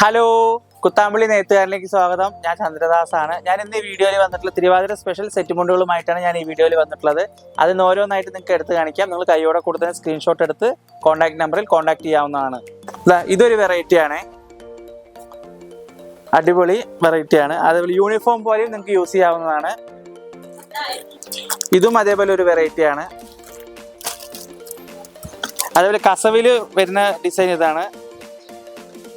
Hello Kuthampully നെയ്ത്തുകാരിലേക്ക് സ്വാഗതം. ഞാൻ ചന്ദ്രദാസ് ആണ് ഞാൻ ഇന്ന് ഈ വീഡിയോയിൽ വന്നിട്ടുള്ള തിരുവാതിര സ്പെഷ്യൽ സെറ്റ് മുണ്ടുകളുമായിട്ടാണ് ഞാൻ ഈ വീഡിയോയിൽ വന്നിട്ടുള്ളത്. അതിന് ഓരോന്നായിട്ട് നിങ്ങൾക്ക് എടുത്ത് കാണിക്കാം. നിങ്ങൾ കൈയോടെ കൂടുതൽ സ്ക്രീൻഷോട്ട് എടുത്ത് കോൺടാക്ട് നമ്പറിൽ കോൺടാക്ട് ചെയ്യാവുന്നതാണ്. ഇതൊരു വെറൈറ്റിയാണ് അടിപൊളി വെറൈറ്റിയാണ് അതേപോലെ യൂണിഫോം പോലെയും നിങ്ങൾക്ക് യൂസ് ചെയ്യാവുന്നതാണ്. ഇതും അതേപോലെ ഒരു വെറൈറ്റിയാണ് അതേപോലെ കസവിൽ വരുന്ന ഡിസൈൻ ഇതാണ്.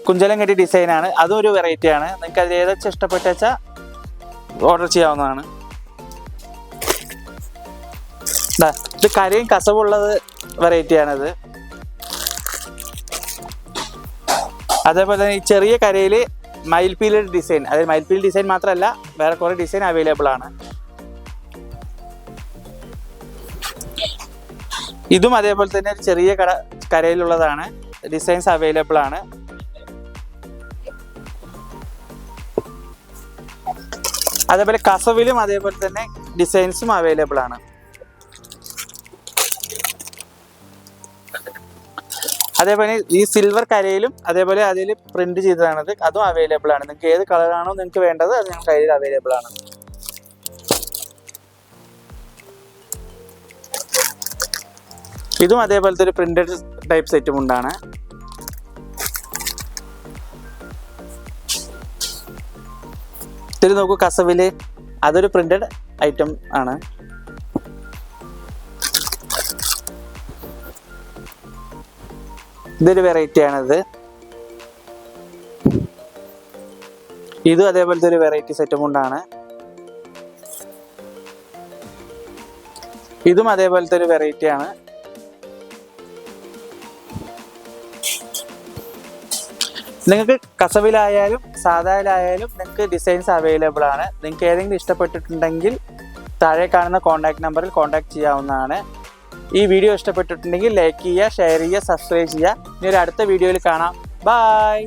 കുഞ്ചലം കെട്ടി ഡിസൈനാണ്. അതും ഒരു വെറൈറ്റി ആണ്. നിങ്ങൾക്ക് അതിൽ ഏതൊക്കെ ഇഷ്ടപ്പെട്ട വെച്ചാൽ ഓർഡർ ചെയ്യാവുന്നതാണ്. ഇത് കരയും കസവുള്ളത് വെറൈറ്റി ആണിത്. അതേപോലെ തന്നെ ഈ ചെറിയ കരയിൽ മയിൽപീൽ ഡിസൈൻ. അതായത് മയിൽപീൽ ഡിസൈൻ മാത്രമല്ല വേറെ കുറേ ഡിസൈൻ അവൈലബിൾ ആണ്. ഇതും അതേപോലെ തന്നെ ചെറിയ കട കരയിലുള്ളതാണ്. ഡിസൈൻസ് അവൈലബിൾ ആണ്. അതേപോലെ കസവിലും അതേപോലെ തന്നെ ഡിസൈൻസും അവൈലബിൾ ആണ്. അതേപോലെ ഈ സിൽവർ കരയിലും അതേപോലെ അതിൽ പ്രിന്റ് ചെയ്തതാണത്. അതും അവൈലബിൾ ആണ്. നിങ്ങൾക്ക് ഏത് കളറാണോ നിങ്ങൾക്ക് വേണ്ടത് അത് ഞങ്ങൾ കയ്യിൽ അവൈലബിൾ ആണ്. ഇതും അതേപോലത്തെ ഒരു പ്രിന്റഡ് ടൈപ്പ് സെറ്റും ഉണ്ടാണ്. ഇതിൽ നോക്കൂ കസവിൽ അതൊരു പ്രിന്റഡ് ഐറ്റം ആണ്. ഇതൊരു വെറൈറ്റി ആണിത്. ഇതും അതേപോലത്തെ ഒരു വെറൈറ്റി സെറ്റും കൊണ്ടാണ്. ഇതും അതേപോലത്തെ ഒരു വെറൈറ്റി ആണ്. നിങ്ങൾക്ക് കസവിലായാലും സാധായിലായാലും നിങ്ങൾക്ക് ഡിസൈൻസ് അവൈലബിൾ ആണ്. നിങ്ങൾക്ക് ഏതെങ്കിലും ഇഷ്ടപ്പെട്ടിട്ടുണ്ടെങ്കിൽ താഴെ കാണുന്ന കോൺടാക്ട് നമ്പറിൽ കോൺടാക്ട് ചെയ്യാവുന്നതാണ്. ഈ വീഡിയോ ഇഷ്ടപ്പെട്ടിട്ടുണ്ടെങ്കിൽ ലൈക്ക് ചെയ്യുക ഷെയർ ചെയ്യുക സബ്സ്ക്രൈബ് ചെയ്യുക. ഇനി ഒരു അടുത്ത വീഡിയോയിൽ കാണാം. ബൈ